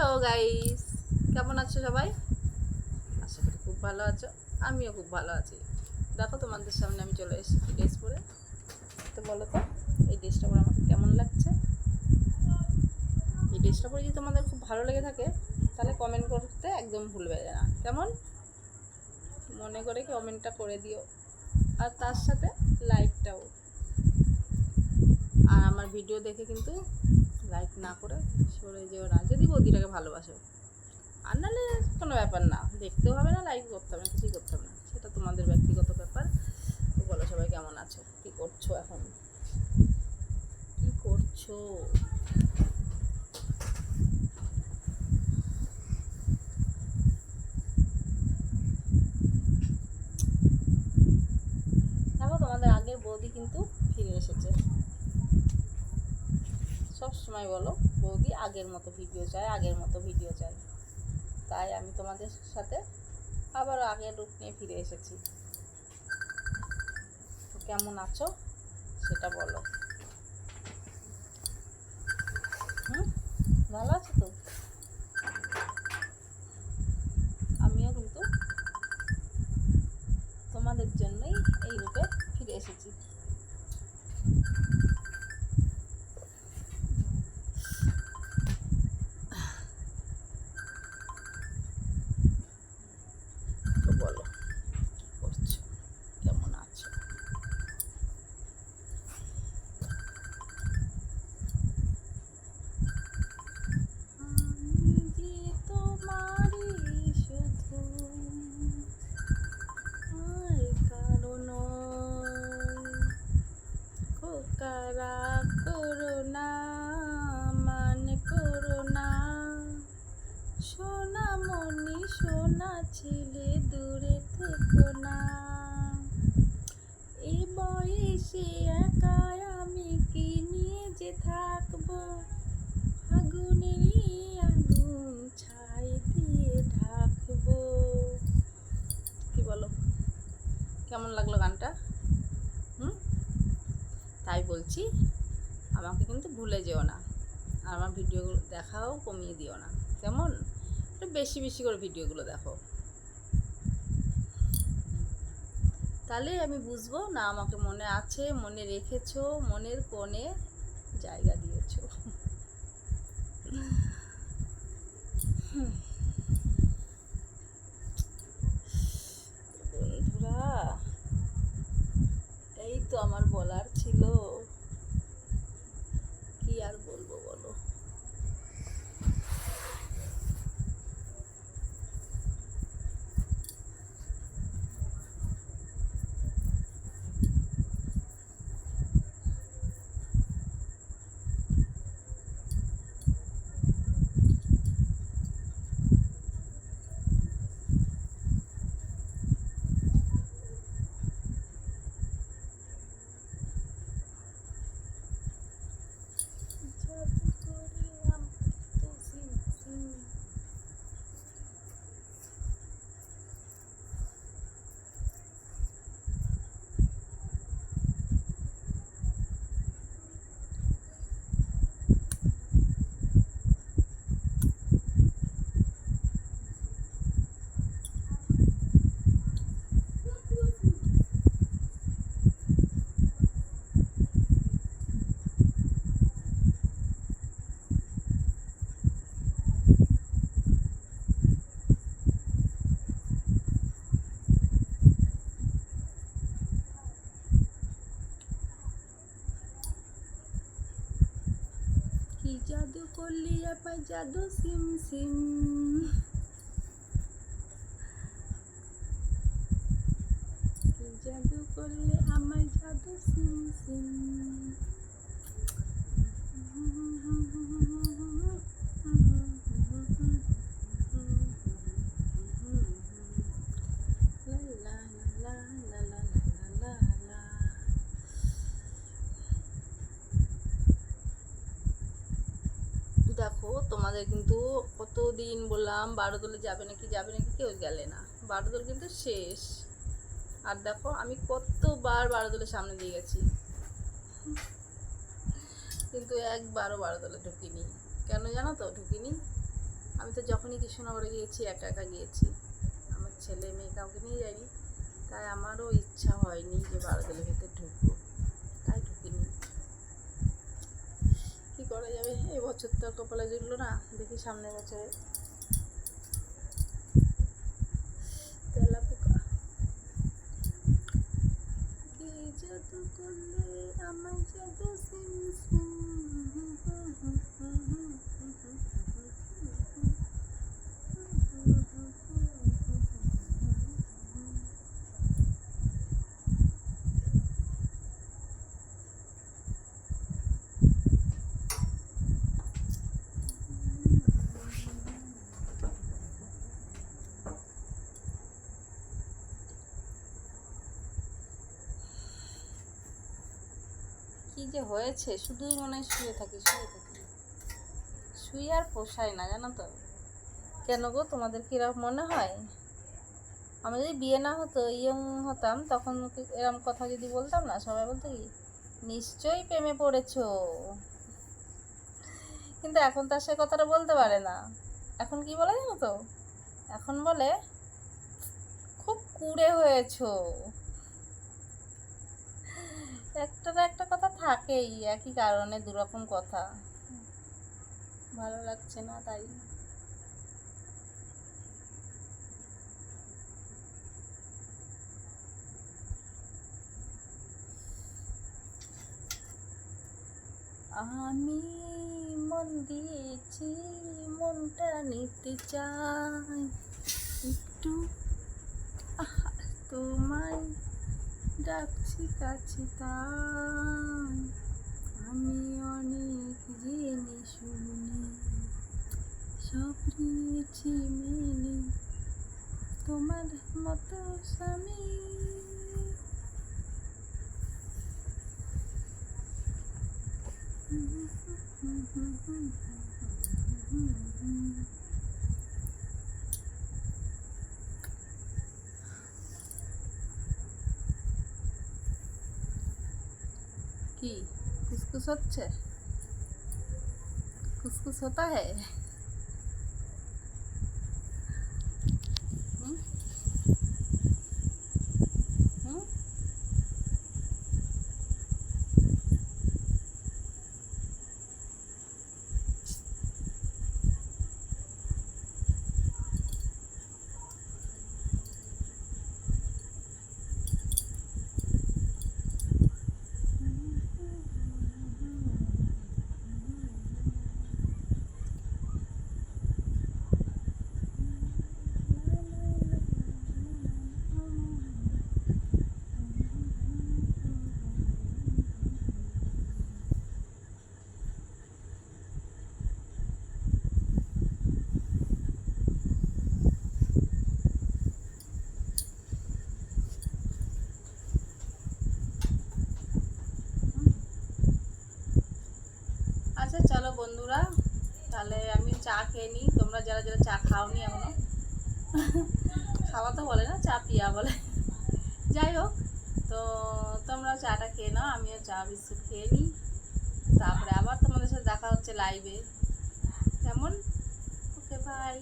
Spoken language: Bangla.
হ্যালো গাইস কেমন আছো সবাই? আশা করি খুব ভালো আছো। আমিও খুব ভালো আছি। দেখো তোমাদের সামনে আমি চলে এসেছি ড্রেস পরে। তো বলো তো, এই ড্রেসটা পরে আমাকে কেমন লাগছে? এই ড্রেসটা পরে যদি তোমাদের খুব ভালো লেগে থাকে, তাহলে কমেন্ট করতে একদম ভুলবে না। কেমন? মনে করে কমেন্টটা করে দিও। আর তার সাথে লাইকটাও আর আমার ভিডিও দেখে কিন্তু লাইক না করে সরে যেও না। যদি বৌদিটাকে ভালোবাসো। আর নাহলে কোনো ব্যাপার না। দেখতেও হবে না লাইক করতে হবে না, কিছুই করতে হবে না। সেটা তোমাদের ব্যক্তিগত ব্যাপার। তো বলো সবাই কেমন আছো? কী করছ এখন? কী করছ? দেখো তোমাদের আগের বৌদি কিন্তু ফিরে এসেছে। সব সময় বলো, বৌদি আগের মতো ভিডিও চাই আগের মতো ভিডিও চাই তাই আমি তোমাদের সাথে আবার আগের রূপ নিয়ে ফিরে এসেছি। তো কেমন আছো? সেটা বলো। হুম? ভালো আছো তো? আমিও কিন্তু তোমাদের জন্যই এই রূপে ফিরে এসেছি। করো না মানে করুণা। সোনা মনি সোনা ছেলে দূরে থেকো না। এ বয়সে একা আমি কি নিয়ে যে থাকব আগুনেরই আগুন ছাই দিয়ে ঢাকবো কি বলো কেমন লাগল গানটা হুম তাই বলছি আমাকে কিন্তু ভুলে যেও না। আর আমার ভিডিওগুলো দেখাও, কমিয়ে দিও না। কেমন? একটু বেশি বেশি করে ভিডিওগুলো দেখো। তাহলে আমি বুঝব না আমাকে মনে আছে, মনে রেখেছো, মনের কোণে জায়গা দিয়েছ হুম। বন্ধুরা এই তো আমার বলার ছিল কি আর বলব বলো জাদু করে আমাকে সিং সিং কি জাদু করলি আপাই জাদু সিম সিম? জাদু করলে আমার জাদু সিম সিম? দেখো, তোমাদের কিন্তু কতদিন বললাম বারোদলে যাবে নাকি যাবে নাকি কেউ গেলে না। বারোদল কিন্তু শেষ। আর দেখো, আমি কতবার বারোদলের সামনে দিয়ে গেছি। কিন্তু একবারও বারোদলে ঢুকিনি। কেন জানো তো? ঢুকিনি। আমি তো যখনই কৃষ্ণনগরে গিয়েছি, একা একা গিয়েছি। আমার ছেলে মেয়ে কাউকে নিয়ে যাইনি তাই আমারও ইচ্ছা হয়নি যে বারোদলের ভেতর ঢুকবো তাই ঢুকিনি কী করা যাবে? এই বছর তো কপালে জুটলো না দেখি সামনের বছরে তেলা পোকা কি জাদু করলে আমার জাদু সিম কি যে হয়েছে? শুধুই মনে হয় শুয়ে থাকি শুয়ে থাকি। শুয়ে আর পোষায় না, জানো তো? কেন গো, তোমাদের কীরকম মনে হয়? আমি যদি বিয়ে না হতো, ইয়ং হতাম, তখন এরম কথা যদি বলতাম না? সবাই বলতো কি, নিশ্চয়ই প্রেমে পড়েছো। কিন্তু এখন তার সে কথাটা বলতে পারে না। এখন কি বলে জানো তো? এখন বলে, খুব কুড়ে হয়েছো। একটা না একটা কথা থাকেই, একই কারণে দুরকম কথা। ভালো লাগছে না তাই। আমি মন দিয়েছি, মনটা নিতে চাই। একটু তোমায় ডাকছি কাছে তাই। আমি অনেক জেনে শুনে সব নিয়েছি মেনে। তোমার মতো স্বামী। কি कुसकुस होता है। আচ্ছা চলো বন্ধুরা। তাহলে আমি চা খেয়ে নিই। তোমরা যারা যারা চা খাওনি এখনও, খাওয়া তো বলে না, চা পিয়া বলে। যাই হোক, তো তোমরা চাটা খেয়ে নাও, আমিও চা, বিস্কুট খেয়ে নিই। তারপরে আবার তোমাদের সাথে দেখা হচ্ছে লাইভে কেমন? Okay bye